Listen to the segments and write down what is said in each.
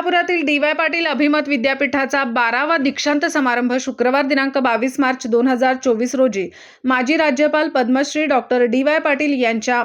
कोल्हापुरातील D Y Patil अभिमत विद्यापीठाचा बारावा दीक्षांत समारंभ शुक्रवार दिनांक बावीस मार्च दोन हजार चोवीस रोजी माजी राज्यपाल Padma Shri doctor D Y Patil यांच्या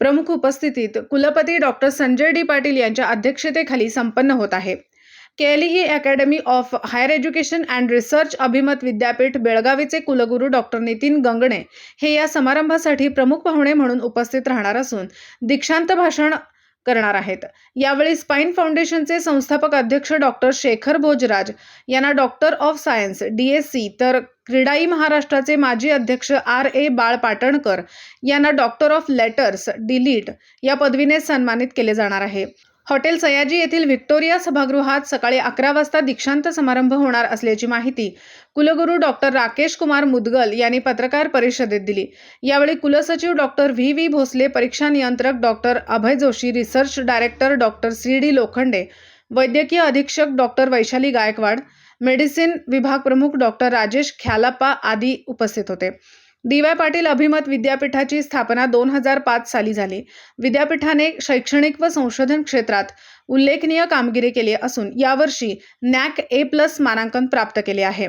प्रमुख उपस्थितीत कुलपती डॉक्टर संजय डी पाटील यांच्या अध्यक्षतेखाली संपन्न होत आहे. KLE academy of higher education and research अभिमत विद्यापीठ बेळगावीचे कुलगुरू डॉक्टर नितीन गंगणे हे या समारंभासाठी प्रमुख पाहुणे म्हणून उपस्थित राहणार असून दीक्षांत भाषण करणार आहेत. यावेळी स्पाईन फाउंडेशनचे संस्थापक अध्यक्ष डॉक्टर शेखर भोजराज यांना डॉक्टर ऑफ सायन्स डीएससी तर क्रीडाई महाराष्ट्राचे माजी अध्यक्ष आर ए बाळ पाटणकर यांना डॉक्टर ऑफ लेटर्स डिलीट या पदवीने सन्मानित केले जाणार आहे. हॉटेल सयाजी येथील व्हिक्टोरिया सभागृहात सकाळी अकरा वाजता दीक्षांत समारंभ होणार असल्याची माहिती कुलगुरू डॉक्टर राकेश कुमार मुदगल यांनी पत्रकार परिषदेत दिली. यावेळी कुलसचिव डॉक्टर व्ही. व्ही. भोसले परीक्षा नियंत्रक doctor Abhay Joshi research director doctor C. D. Lokhande वैद्यकीय अधीक्षक डॉक्टर वैशाली गायकवाड मेडिसिन विभाग प्रमुख डॉक्टर राजेश ख्यालाप्पा आदी उपस्थित होते. डी वाय पाटील अभिमत विद्यापीठाची स्थापना दोन हजार पाच साली झाली. विद्यापीठाने शैक्षणिक व संशोधन क्षेत्रात उल्लेखनीय कामगिरी केली असून यावर्षी नॅक ए प्लस मानांकन प्राप्त केले आहे.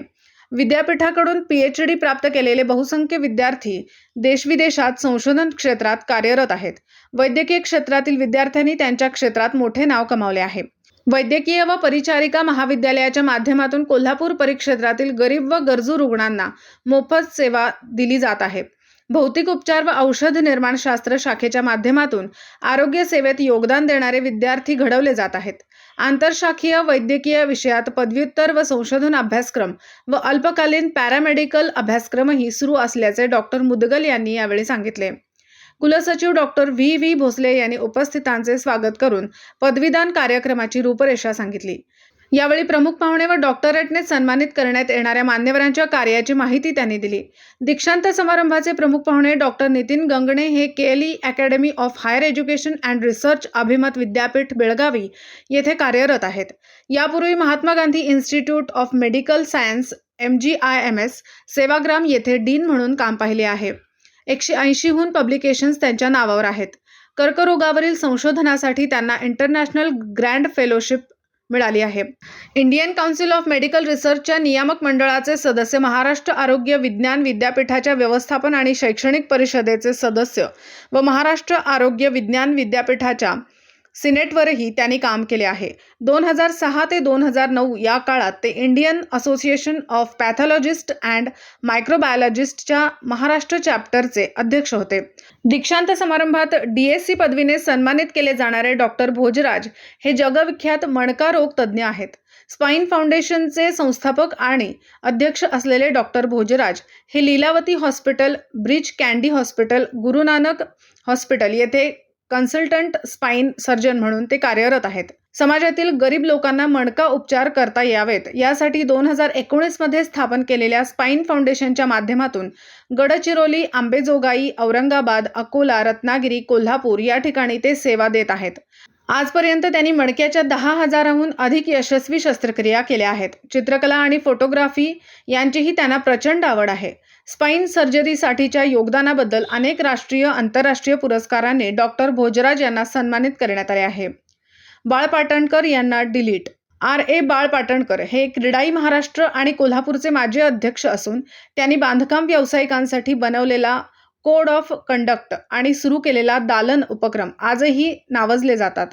विद्यापीठाकडून पी एच डी प्राप्त केलेले बहुसंख्य विद्यार्थी देशविदेशात संशोधन क्षेत्रात कार्यरत आहेत. वैद्यकीय क्षेत्रातील विद्यार्थ्यांनी त्यांच्या क्षेत्रात मोठे नाव कमावले आहे. वैद्यकीय व परिचारिका महाविद्यालयाच्या माध्यमातून कोल्हापूर परिक्षेत्रातील गरीब व गरजू रुग्णांना मोफत सेवा दिली जात आहे. भौतिक उपचार व औषध निर्माणशास्त्र शाखेच्या माध्यमातून आरोग्य सेवेत योगदान देणारे विद्यार्थी घडवले जात आहेत. आंतरशाखीय वैद्यकीय विषयात पदव्युत्तर व संशोधन अभ्यासक्रम व अल्पकालीन पॅरामेडिकल अभ्यासक्रमही सुरू असल्याचे डॉक्टर मुदगल यांनी यावेळी सांगितले. कुलसचिव डॉक्टर व्ही व्ही भोसले यांनी उपस्थितांचे स्वागत करून पदवीदान कार्यक्रमाची रूपरेषा सांगितली. यावेळी प्रमुख पाहुणे व डॉक्टरेटने सन्मानित करण्यात येणाऱ्या मान्यवरांच्या कार्याची माहिती त्यांनी दिली. दीक्षांत समारंभाचे प्रमुख पाहुणे डॉक्टर नितीन गंगणे हे KLE academy of higher education and research अभिमत विद्यापीठ बेळगावी येथे कार्यरत आहेत. यापूर्वी Mahatma Gandhi institute of medical science M G I M S Sevagram येथे डीन म्हणून काम पाहिले आहे. एकशे ऐंशीहून पब्लिकेशन्स त्यांच्या नावावर आहेत. कर्करोगावरील संशोधनासाठी त्यांना इंटरनॅशनल ग्रँड फेलोशिप मिळाली आहे. इंडियन काउन्सिल ऑफ मेडिकल रिसर्चच्या नियामक मंडळाचे सदस्य महाराष्ट्र आरोग्य विज्ञान विद्यापीठाच्या व्यवस्थापन आणि शैक्षणिक परिषदेचे सदस्य व महाराष्ट्र आरोग्य विज्ञान विद्यापीठाच्या सिनेटवरही त्यांनी काम केले आहे. दोन हजार सहा ते दोन हजार नऊ या काळात ते Indian association of pathologist and मायक्रोबायोलॉजिस्टच्या Maharashtra चॅप्टरचे अध्यक्ष होते. दीक्षांत समारंभात डी एस सी पदवीने सन्मानित केले जाणारे डॉक्टर भोजराज हे जगविख्यात मणका रोग तज्ज्ञ आहेत. स्पाईन फाउंडेशनचे संस्थापक आणि अध्यक्ष असलेले डॉक्टर भोजराज हे Lilavati hospital Breach Candy hospital Gurunanak hospital येथे कन्सल्टंट स्पाईन सर्जन म्हणून ते कार्यरत आहेत. समाजातील गरीब लोकांना मणका उपचार करता यावेत. यासाठी दोन हजार एकोणीसमध्ये स्थापन केलेल्या स्पाईन फाउंडेशनच्या माध्यमातून गडचिरोली आंबेजोगाई औरंगाबाद अकोला रत्नागिरी कोल्हापूर या ठिकाणी ते सेवा देत आहेत. आजपर्यंत त्यांनी मडक्याच्या दहा हजाराहून अधिक यशस्वी शस्त्रक्रिया केल्या आहेत. चित्रकला आणि फोटोग्राफी यांचीही त्यांना प्रचंड आवड आहे. स्पाईन सर्जरीसाठीच्या योगदानाबद्दल अनेक राष्ट्रीय आंतरराष्ट्रीय पुरस्काराने डॉक्टर भोजराज यांना सन्मानित करण्यात आले आहे. बाळ पाटणकर यांना डिलीट. आर. ए. बाळ पाटणकर हे क्रीडाई महाराष्ट्र आणि कोल्हापूरचे माजी अध्यक्ष असून त्यांनी बांधकाम व्यावसायिकांसाठी बनवलेला कोड ऑफ कंडक्ट आणि सुरू केलेला दालन उपक्रम आजही नावजले जातात.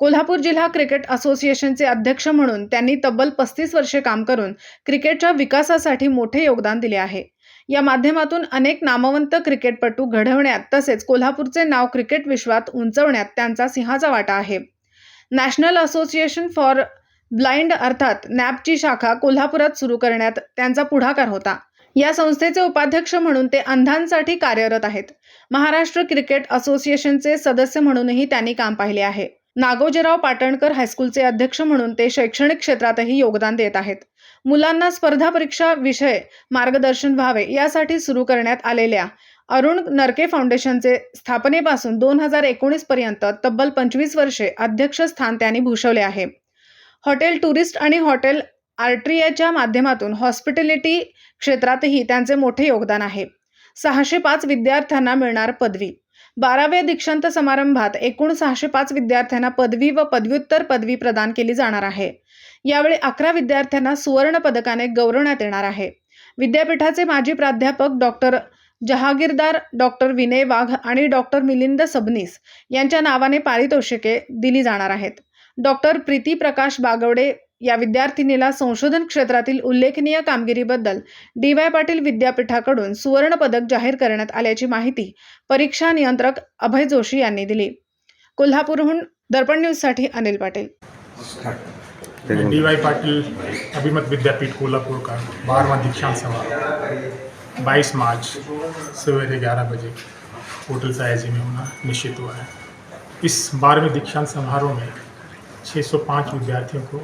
कोल्हापूर जिल्हा क्रिकेट असोसिएशनचे अध्यक्ष म्हणून त्यांनी तब्बल पस्तीस वर्षे काम करून क्रिकेटच्या विकासासाठी मोठे योगदान दिले आहे. या माध्यमातून अनेक नामवंत क्रिकेटपटू घडवण्यात तसेच कोल्हापूरचे नाव क्रिकेट विश्वात उंचवण्यात त्यांचा सिंहाचा वाटा आहे. नॅशनल असोसिएशन फॉर ब्लाइंड अर्थात नॅपची शाखा कोल्हापुरात सुरू करण्यात त्यांचा पुढाकार होता. या संस्थेचे उपाध्यक्ष म्हणून ते अंधांसाठी कार्यरत आहेत. महाराष्ट्र क्रिकेट असोसिएशनचे सदस्य म्हणूनही त्यांनी काम पाहिले आहे. नागोजीराव पाटणकर हायस्कूलचे अध्यक्ष म्हणून ते शैक्षणिक क्षेत्रातही योगदान देत आहेत. मुलांना स्पर्धा परीक्षा विषय मार्गदर्शन व्हावे यासाठी सुरू करण्यात आलेल्या अरुण नरके फाउंडेशनचे स्थापनेपासून दोन हजार एकोणीस पर्यंत तब्बल पंचवीस वर्षे अध्यक्षस्थान त्यांनी भूषवले आहे. हॉटेल टुरिस्ट आणि हॉटेल आर्ट्रियाच्या माध्यमातून हॉस्पिटॅलिटी क्षेत्रातही त्यांचे मोठे योगदान आहे. सहाशे पाच विद्यार्थ्यांना मिळणार पदवी. बाराव्या दीक्षांत समारंभात एकूण सहाशे पाच विद्यार्थ्यांना पदवी व पदव्युत्तर पदवी प्रदान केली जाणार आहे. यावेळी अकरा विद्यार्थ्यांना सुवर्ण पदकाने गौरवण्यात येणार आहे. विद्यापीठाचे माजी प्राध्यापक डॉक्टर जहागीरदार डॉक्टर विनय वाघ आणि डॉक्टर मिलिंद सबनीस यांच्या नावाने पारितोषिके दिली जाणार आहेत. डॉक्टर प्रीती प्रकाश बागवडे या विद्यार्थिनीला संशोधन क्षेत्रातील उल्लेखनीय कामगिरीबद्दल डी वाय पाटील विद्यापीठाकडून सुवर्ण पदक जाहीर करण्यात आल्याची माहिती परीक्षा नियंत्रक अभय जोशी यांनी दिली. कोल्हापूरहून दर्पण न्यूजसाठी अनिल पाटील. डी वाई पाटिल अभिमत विद्यापीठ कोल्हापुर का बारहवां दीक्षांत समारोह 22 मार्च सवेरे 11 बजे. होटल सयाजी में होना निश्चित हुआ है इस बारहवें दीक्षांत समारोह में 605 विद्यार्थियों को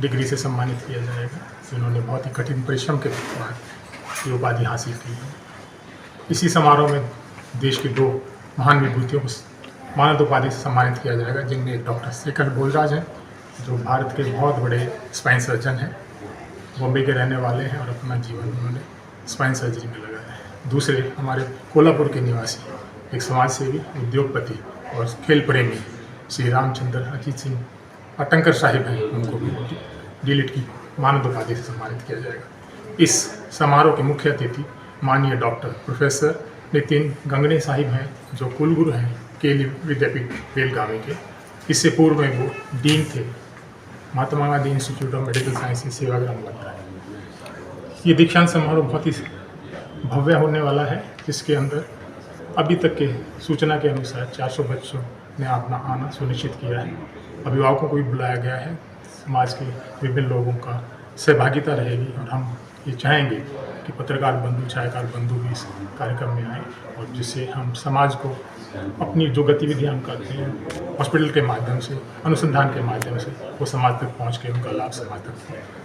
डिग्री से सम्मानित किया जाएगा। जिन्होंने बहुत ही कठिन परिश्रम के बाद ये उपाधि हासिल की है। इसी समारोह में देश की दो महान विभूतियों को मानद उपाधि से सम्मानित किया जाएगा, जिनमें एक डॉक्टर शेखर बोलराज हैं, जो भारत के बहुत बड़े स्पाइन सर्जन हैं। बॉम्बे के रहने वाले हैं और अपना जीवन उन्होंने स्पाइन सर्जरी में लगाया है। दूसरे हमारे कोल्हापुर के निवासी, एक समाज सेवी उद्योगपति और खेल प्रेमी श्री रामचंद्र अजीत सिंह अटंकर साहिब हैं, उनको भी डीलिट की। मानद उपाधि से सम्मानित किया जाएगा। इस समारोह के मुख्य अतिथि माननीय डॉक्टर प्रोफेसर नितिन गंगने साहिब हैं, जो कुलगुरु हैं केली विद्यापीठ बेलगावी के। इससे पूर्व में वो डीन थे। Mahatma Gandhi institute of medical sciences Sevagram बनता है। ये दीक्षांत समारोह बहुत ही भव्य होने वाला है, जिसके अंदर अभी तक के सूचना के अनुसार 400 बच्चों ने अपना आना सुनिश्चित किया है। अभिभावकों को भी बुलाया गया है। समाज के विभिन्न लोगों का सहभागिता रहेगी और हम ये चाहेंगे कि पत्रकार बंधु, छायाकार बंधु भी इस कार्यक्रम में आए और जिससे हम समाज को अपनी जो गतिविधियाँ हम करते हैं, हॉस्पिटल के माध्यम से, अनुसंधान के माध्यम से, वो समाज तक पहुँच के उनका लाभ समाज तक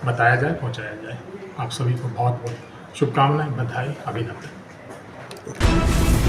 बताया जाए, पहुँचाया जाए। आप सभी को बहुत बहुत शुभकामनाएँ, बधाई, अभिनंदन।